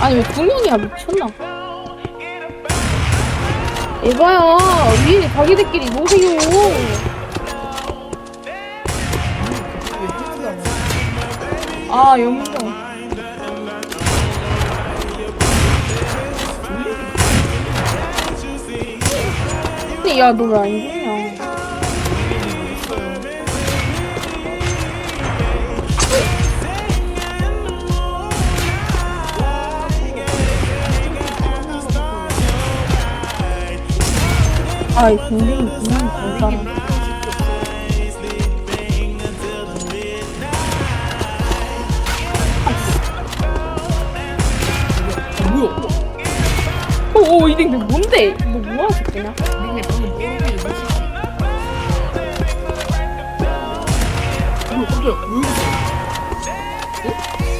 아니 왜 두 명이야 미쳤나? 에바야 위에 자기들끼리 노세요. 아 영정. 근데 야너 왜 안 죽냐? 아이 공댕이 공댕이 감사합니다. 뭐야? 오오 너 뭔데? 너 뭐하는 새끼냐? 닉네 방금 뭐라고 했지? 뭐야 깜짝이야 왜 이러지? 어?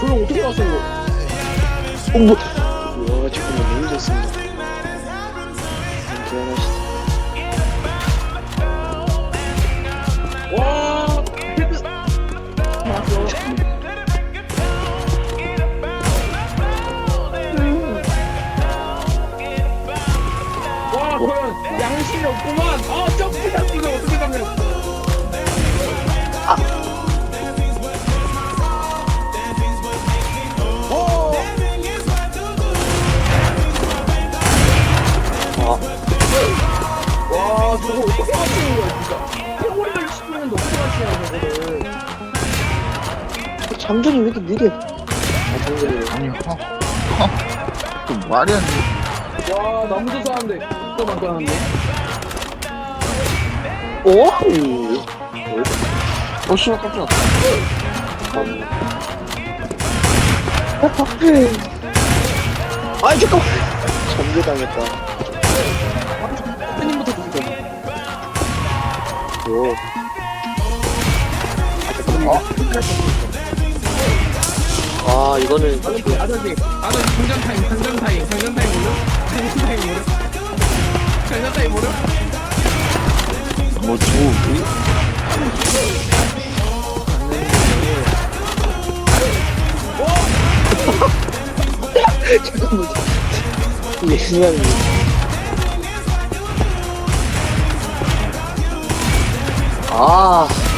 와, 저형 어떻게 이거? 어머. 와 잠깐만 너무 좋습니다. 기원하시다. 와, 헤드. 와, 과연 양심이 없구만. 아, 하시는 거야, 진짜. 해머리를 씹는데 어떻게 하시냐, 저거를. 장전이 왜 이렇게 느려? 아 장전이. 아니 허, 허. 그 말이 안 돼. 와, 나무 조사하는데. 또 만들었는데. 오. 어 씨발 깜짝. 아이 잠깐. 전개당했다. 오. 아 이거는 아저씨, 아저씨, 아저씨, 장전 타임, 장전 타임, 장전 타임 모르? 장전 타임 모르? 장전 타임 모르? 뭐 저. 잠깐만. 예수님. 啊。